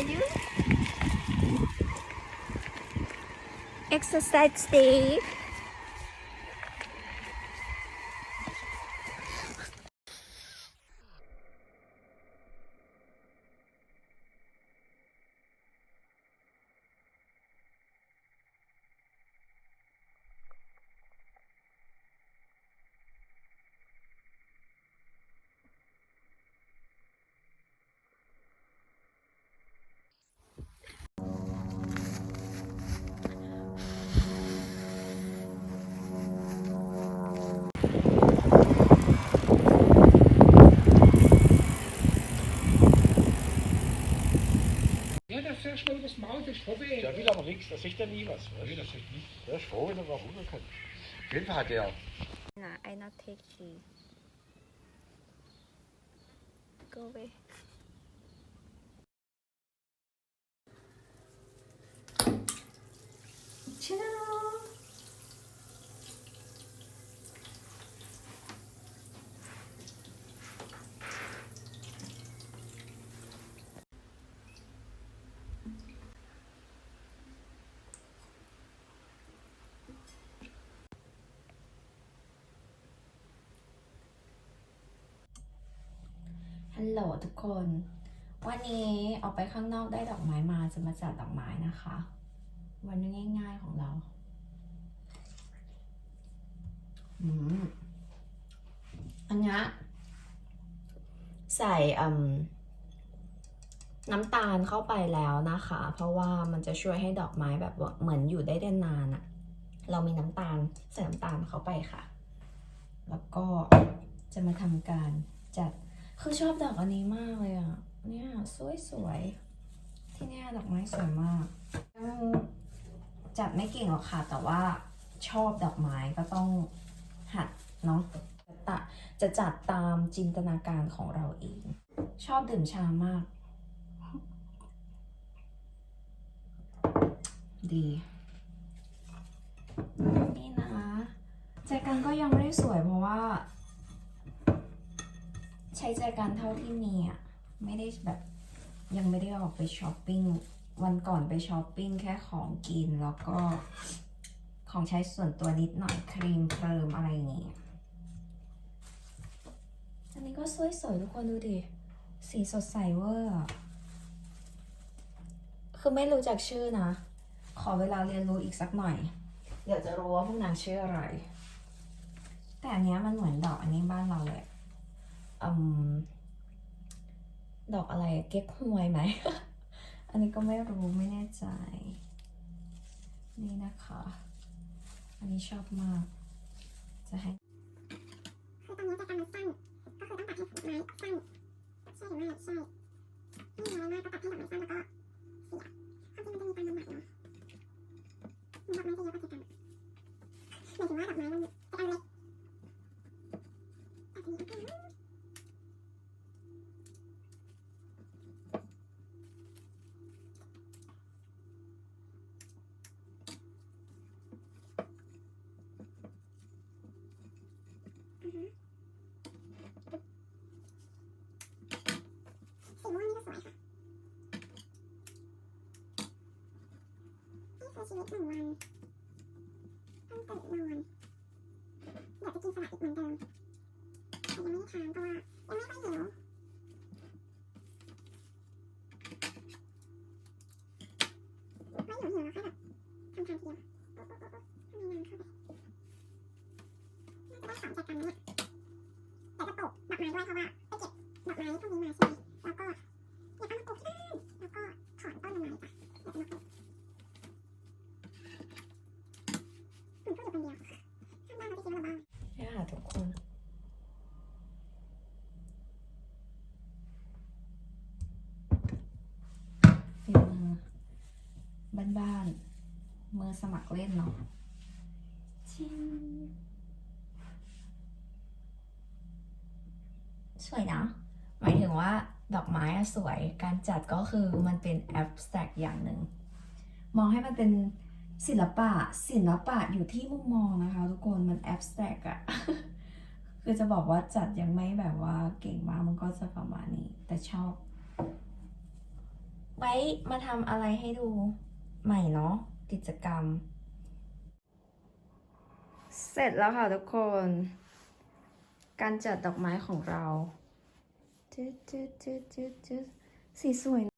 tayo. Exercise day. sehr schnell das Maul, das ist vorbei. Da will aber nichts, da sieht er nie was. Weißt? Das sieht nicht. Der ist froh, wenn er mal runter kann. Auf jeden Fall hat er. Na, einer Teki. Go away. โหลทุกคน วันนี้ออกไปข้างนอกได้ดอกไม้มาจะมาจัดดอกไม้นะคะ วันนี้ง่าย ๆของเราอืมอันนี้ใส่อืมน้ำตาลเข้าไปแล้วนะคะ เพราะว่ามันจะช่วยให้ดอกไม้แบบว่าเหมือนอยู่ได้ได้นานอะเรามีน้ำตาลใส่น้ำตาลเข้าไปค่ะ แล้วก็จะมาทำการจัด คือชอบดอกอันนี้มากเลยอะ เนี่ยสวยสวยที่เนี่ยดอกไม้สวยมาก จัดไม่เก่งหรอกค่ะ แต่ว่าชอบดอกไม้ก็ต้องหัดเนาะจะตะจะจัดตามจินตนาการของเราเอง ชอบดื่มชามาก ดี นี่นะแจกันก็ยังไม่ได้สวยเพราะว่า ใช้ใจกันเท่าที่มีอะไม่ได้แบบยังไม่ได้ออกไปช้อปปิ้งวันก่อนไปช้อปปิ้งแค่ของกินแล้วก็ของใช้ส่วนตัวนิดหน่อยครีมเพิ่มอะไรอย่างเงี้ยอันนี้ก็สวยๆทุกคนดูดิ สีสดใสเวอร์ คือไม่รู้จักชื่อนะ ขอเวลาเรียนรู้อีกสักหน่อย เดี๋ยวจะรู้ว่าพวกนางชื่ออะไร แต่อันเนี้ยมันเหมือนดอกอันนี้บ้านเราเลย ดอกอะไรเก๊กฮวยไหม อันนี้ก็ไม่รู้ไม่แน่ใจ นี่นะคะ อันนี้ชอบมาก จะให้คือตอนนี้จะทำมันสั้นก็คือต้องตัดให้ไม้สั้นใช่หรือไม่ใช่ไม่น้อยมากก็ตัดให้ดอกไม้สั้นแล้วก็ 8วันตั้งแต่นอนอยากไปกินสลัดอีกเหมือนเดิมแต่ยังไม่ได้ทานเพราะว่ายังไม่ค่อยหิวไม่หิวหิวแล้วค่อยแบบทำทานทีละไม่ได้ของจกกันเนี่ยแต่กระปุกดอกไม้ด้วยเพราะว่าไปเก็บดอกไม้พวกนี้มาใช่ไหม บ้านๆมือสมัครเล่นเนาะชิงสวยนะ หมายถึงว่าดอกไม้อะสวยการจัดก็คือมันเป็นแอบสแต็กอย่างหนึ่ง มองให้มันเป็นศิลปะศิลปะอยู่ที่มุมมองนะคะ ทุกคนมันแอบสแต็กอะคือจะบอกว่าจัดยังไม่แบบว่าเก่งมากมันก็จะประมาณนี้ แต่ชอบ ไว้มาทำอะไรให้ดู ใหม่เนาะกิจกรรม เสร็จแล้วค่ะทุกคน การจัดดอกไม้ของเราจืดจืดจืดจืดสีสวย